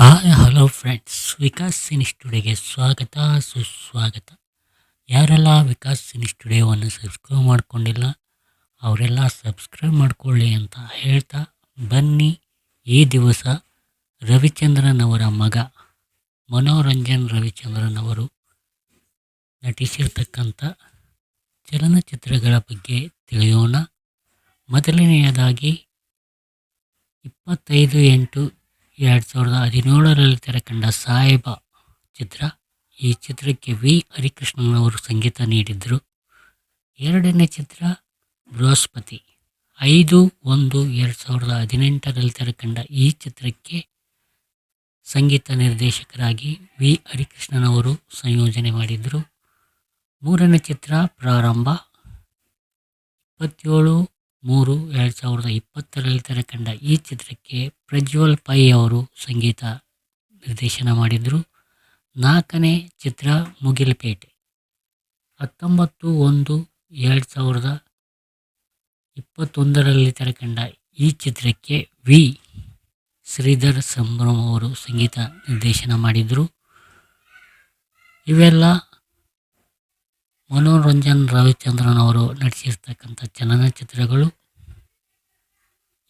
Hi hello friends Vikas cine ಸ್ಟುಡಿಯೋಗೆ ಸ್ವಾಗತ, ಸುಸ್ವಾಗತ. ಯಾರೆಲ್ಲ ವಿಕಾಸ್ ಸಿನಿ ಸ್ಟುಡಿಯೋವನ್ನು ಸಬ್ಸ್ಕ್ರೈಬ್ ಮಾಡಿಕೊಂಡಿಲ್ಲ, ಅವರೆಲ್ಲ ಸಬ್ಸ್ಕ್ರೈಬ್ ಮಾಡಿಕೊಳ್ಳಿ ಅಂತ ಹೇಳ್ತಾ ಬನ್ನಿ ಈ ದಿವಸ ರವಿಚಂದ್ರನ್ ಅವರ ಮಗ, ಮನೋರಂಜನ್ ರವಿಚಂದ್ರನ್ ಅವರು ನಟಿಸಿರ್ತಕ್ಕಂಥ ಚಲನಚಿತ್ರಗಳ ಬಗ್ಗೆ ತಿಳಿಯೋಣ. ಮೊದಲನೆಯದಾಗಿ ಇಪ್ಪತ್ತೈದು ಎಂಟು ಎರಡು ಸಾವಿರದ ಹದಿನೇಳರಲ್ಲಿ ತೆರೆಕಂಡ ಸಾಹೇಬ ಚಿತ್ರ, ಈ ಚಿತ್ರಕ್ಕೆ ವಿ. ಹರಿಕೃಷ್ಣನವರು ಸಂಗೀತ ನೀಡಿದ್ದರು ಎರಡನೇ ಚಿತ್ರ, ಬೃಹಸ್ಪತಿ. ಐದು ಒಂದು ಎರಡು ಸಾವಿರದ ಹದಿನೆಂಟರಲ್ಲಿ ತೆರೆಕಂಡ ಈ ಚಿತ್ರಕ್ಕೆ ಸಂಗೀತ ನಿರ್ದೇಶಕರಾಗಿ ವಿ. ಹರಿಕೃಷ್ಣನವರು ಸಂಯೋಜನೆ ಮಾಡಿದರು. ಮೂರನೇ ಚಿತ್ರ ಪ್ರಾರಂಭ. ಇಪ್ಪತ್ತೇಳು ಮೂರು ಎರಡು ಸಾವಿರದ ಇಪ್ಪತ್ತರಲ್ಲಿ ತೆರೆಕಂಡ ಈ ಚಿತ್ರಕ್ಕೆ ಪ್ರಜ್ವಲ್ ಪೈ ಅವರು ಸಂಗೀತ ನಿರ್ದೇಶನ ಮಾಡಿದರು. ನಾಲ್ಕನೇ ಚಿತ್ರ ಮುಗಿಲ್ಪೇಟೆ. ಹತ್ತೊಂಬತ್ತು ಒಂದು ಎರಡು ಸಾವಿರದ ಇಪ್ಪತ್ತೊಂದರಲ್ಲಿ ತೆರೆಕಂಡ ಈ ಚಿತ್ರಕ್ಕೆ ವಿ. ಶ್ರೀಧರ್ ಸಂಭ್ರಮ್ ಅವರು ಸಂಗೀತ ನಿರ್ದೇಶನ ಮಾಡಿದರು. ಇವೆಲ್ಲ ಮನೋರಂಜನ್ ರವಿಚಂದ್ರನ್ ಅವರು ನಟಿಸಿರ್ತಕ್ಕಂಥ ಚಲನಚಿತ್ರಗಳು.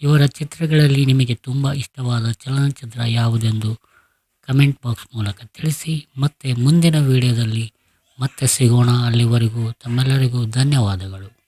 ಇವರ ಚಿತ್ರಗಳಲ್ಲಿ ನಿಮಗೆ ತುಂಬ ಇಷ್ಟವಾದ ಚಲನಚಿತ್ರ ಯಾವುದೆಂದು ಕಮೆಂಟ್ ಬಾಕ್ಸ್ ಮೂಲಕ ತಿಳಿಸಿ. ಮತ್ತೆ ಮುಂದಿನ ವಿಡಿಯೋದಲ್ಲಿ ಮತ್ತೆ ಸಿಗೋಣ. ಅಲ್ಲಿವರೆಗೂ ತಮ್ಮೆಲ್ಲರಿಗೂ ಧನ್ಯವಾದಗಳು.